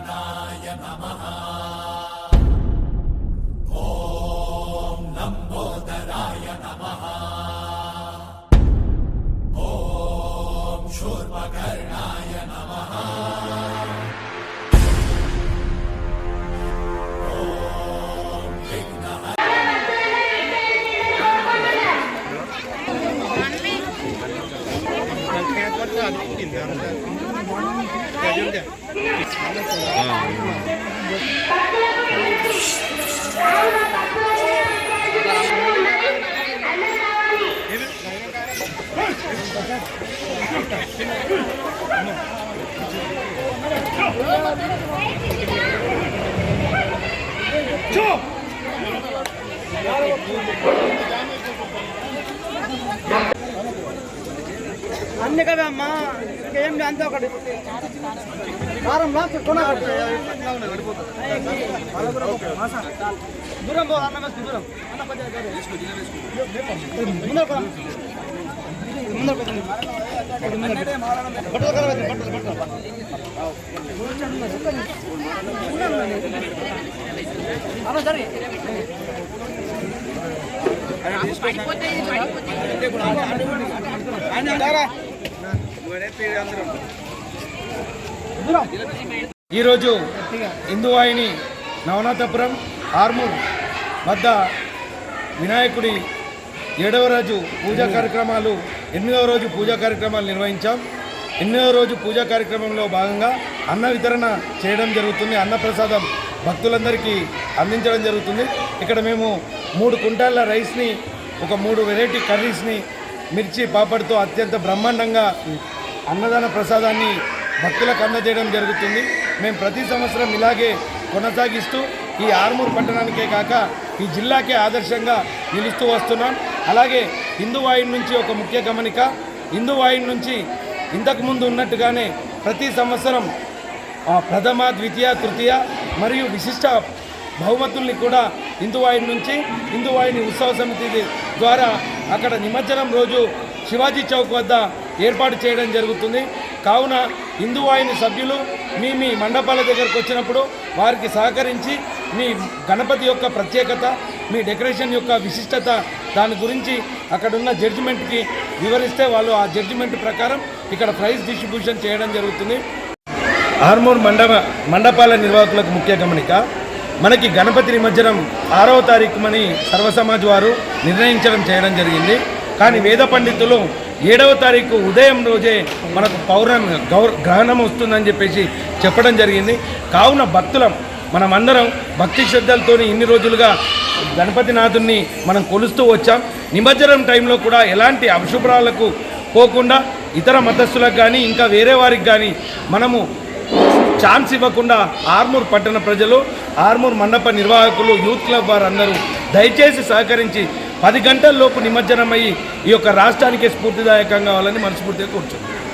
गणाय नमः ॐ लम्बोदराय नमः ॐ शूर्पकर्णाय नमः Yeah, yeah, yeah. 저! అన్ని కదా అమ్మా ఇంకేం లేదు, అంతే ఒకటి కారం లాస్ట్ కొన దూరం పో అన్న మస్తు దూరం అన్న కొంచెం దూరం. ముందర పో. ముందర పో. బట్టలు ఖరాబ్ అవుతాయి, బట్టలు బట్టలు అన్న సరే దూరం ఈరోజు హిందువాహిని నవనాథపురం ఆర్మూర్ వద్ద వినాయకుడి ఏడవ రోజు పూజా కార్యక్రమాలు ఎనిమిదవ రోజు పూజా కార్యక్రమాలు నిర్వహించాం. ఎనిమిదవ రోజు పూజా కార్యక్రమంలో భాగంగా అన్న వితరణ చేయడం జరుగుతుంది. అన్నప్రసాదం భక్తులందరికీ అందించడం జరుగుతుంది. ఇక్కడ మేము మూడు కుంటాల రైస్ని ఒక మూడు వెరైటీ కర్రీస్ని మిర్చి పాపడ్తో అత్యంత బ్రహ్మాండంగా అన్నదాన ప్రసాదాన్ని భక్తులకు అందజేయడం జరుగుతుంది. మేము ప్రతి సంవత్సరం ఇలాగే కొనసాగిస్తూ ఈ ఆర్మూర్ పట్టణానికే కాక ఈ జిల్లాకే ఆదర్శంగా నిలుస్తూ వస్తున్నాం. అలాగే హిందూ నుంచి ఒక ముఖ్య గమనిక హిందూ నుంచి ఇంతకుముందు ఉన్నట్టుగానే ప్రతి సంవత్సరం ప్రథమ ద్వితీయ తృతీయ మరియు విశిష్ట బహుమతుల్ని కూడా హిందువాయిని నుంచి హిందువాయిని ఉత్సవ సమితి ద్వారా అక్కడ నిమజ్జనం రోజు శివాజీ చౌక్ వద్ద ఏర్పాటు చేయడం జరుగుతుంది. కావున హిందువాయిని సభ్యులు మీ మీ మండపాల దగ్గరకు వచ్చినప్పుడు వారికి సహకరించి మీ గణపతి యొక్క ప్రత్యేకత మీ డెకరేషన్ యొక్క విశిష్టత దాని గురించి అక్కడున్న జడ్జిమెంట్కి వివరిస్తే వాళ్ళు ఆ జడ్జిమెంట్ ప్రకారం ఇక్కడ ప్రైజ్ డిస్ట్రిబ్యూషన్ చేయడం జరుగుతుంది. ఆర్మూర్ మండప మండపాల నిర్వాహకులకు ముఖ్య గమనిక మనకి గణపతి నిమజ్జనం ఆరవ తారీఖుమని సర్వసమాజ్ వారు నిర్ణయించడం చేయడం జరిగింది. కానీ వేద పండితులు ఏడవ తారీఖు ఉదయం రోజే మనకు పౌర్ణమి గౌర గ్రహణం వస్తుందని చెప్పేసి చెప్పడం జరిగింది. కావున భక్తులం మనమందరం భక్తి శ్రద్ధలతో ఇన్ని రోజులుగా గణపతినాథుని మనం కొలుస్తూ వచ్చాం. నిమజ్జనం టైంలో కూడా ఎలాంటి అశుభ్రాలకు పోకుండా ఇతర మతస్థులకు కానీ ఇంకా వేరే వారికి కానీ మనము ఛాన్స్ ఇవ్వకుండా ఆర్మూర్ పట్టణ ప్రజలు ఆర్మూర్ మండప నిర్వాహకులు యూత్ క్లబ్ వారందరూ దయచేసి సహకరించి పది గంటల లోపు నిమజ్జనమై ఈ యొక్క రాష్ట్రానికే స్ఫూర్తిదాయకంగా కావాలని మనస్ఫూర్తిగా కూర్చున్నాం